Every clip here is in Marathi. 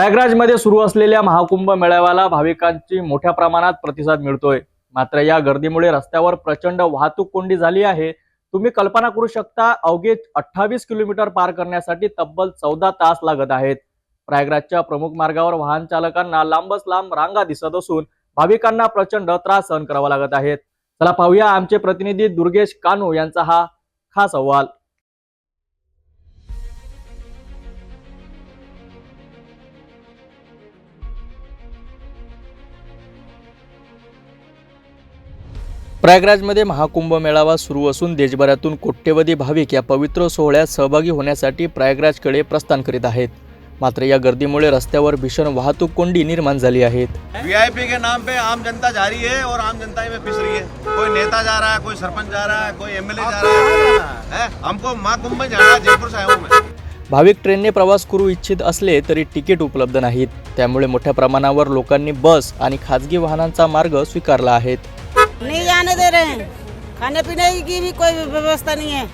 प्रयागराजमध्ये सुरू असलेल्या महाकुंभ मेळाव्याला भाविकांची मोठ्या प्रमाणात प्रतिसाद मिळतोय. मात्र या गर्दीमुळे रस्त्यावर प्रचंड वाहतूक कोंडी झाली आहे. तुम्ही कल्पना करू शकता अवघे अठ्ठावीस किलोमीटर पार करण्यासाठी तब्बल चौदा तास लागत आहेत. प्रयागराजच्या प्रमुख मार्गावर वाहन चालकांना लांबच लांब रांगा दिसत असून भाविकांना प्रचंड त्रास सहन करावा लागत आहेत चला पाहूया आमचे प्रतिनिधी दुर्गेश कानू यांचा हा खास अहवाल. प्रयागराजमध्ये महाकुंभ मेळावा सुरू असून देशभरातून कोट्यवधी भाविक या पवित्र सोहळ्यात सहभागी होण्यासाठी प्रयागराजकडे प्रस्थान करीत आहेत. मात्र या गर्दीमुळे रस्त्यावर भीषण वाहतूक कोंडी निर्माण झाली आहेत. वीआईपी के नाम पे आम जनता जा रही है और आम जनता ही में पिस रही है। कोई नेता जा रहा है कोई सरपंच जा रहा है कोई एमएलए जा रहा है? हमको महाकुंभ में जाना है जयपुर से आया हूँ मैं। भाविक ट्रेनने प्रवास करू इच्छित असले तरी तिकीट उपलब्ध नाहीत. त्यामुळे मोठ्या प्रमाणावर लोकांनी बस आणि खाजगी वाहनांचा मार्ग स्वीकारला दे रहे हैं। खाने पीने की भी कोई व्यवस्था नहीं है।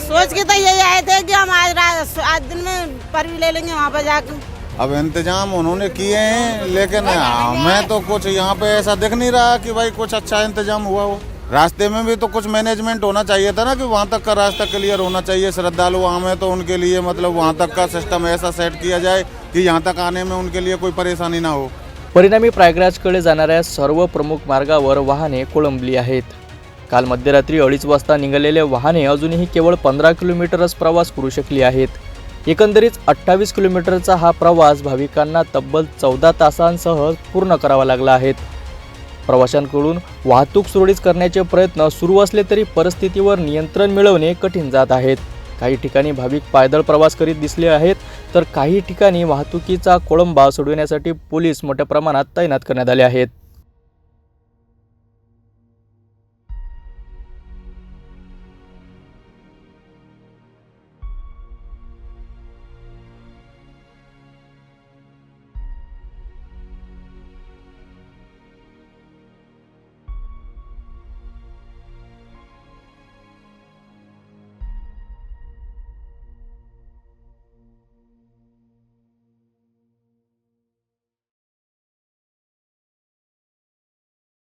सोच के तो यही आए थे कि हम आज रात आज दिन में परवी ले लेंगे वहाँ पर जाकर अब इंतजाम उन्होंने किए हैं लेकिन हमें तो कुछ यहाँ पे ऐसा दिख नहीं रहा कि भाई कुछ अच्छा इंतजाम हुआ हो। रास्ते में भी तो कुछ मैनेजमेंट होना चाहिए था ना कि वहाँ तक का रास्ता क्लियर होना चाहिए श्रद्धालु वहाँ में तो उनके लिए मतलब वहाँ तक का सिस्टम ऐसा सेट किया जाए कि यहाँ तक आने में उनके लिए कोई परेशानी ना हो। परिणामी प्रयागराजकडे जाणाऱ्या सर्व प्रमुख मार्गावर वाहने कोळंबली आहेत. काल मध्यरात्री अडीच वाजता निघालेले वाहने अजूनही केवळ पंधरा किलोमीटरच प्रवास करू शकली आहेत. एकंदरीत अठ्ठावीस किलोमीटरचा हा प्रवास भाविकांना तब्बल चौदा तासांसह पूर्ण करावा लागला आहे. प्रवाशांकडून वाहतूक सुरळीत करण्याचे प्रयत्न सुरू असले तरी परिस्थितीवर नियंत्रण मिळवणे कठीण जात आहेत काही ठिकाणी भाविक पायदळ प्रवास करीत दिसले आहेत तर काही ठिकाणी वाहतुकीचा कोळंबा सोडविण्यासाठी पोलीस मोठ्या प्रमाणात तैनात करण्यात आले आहेत.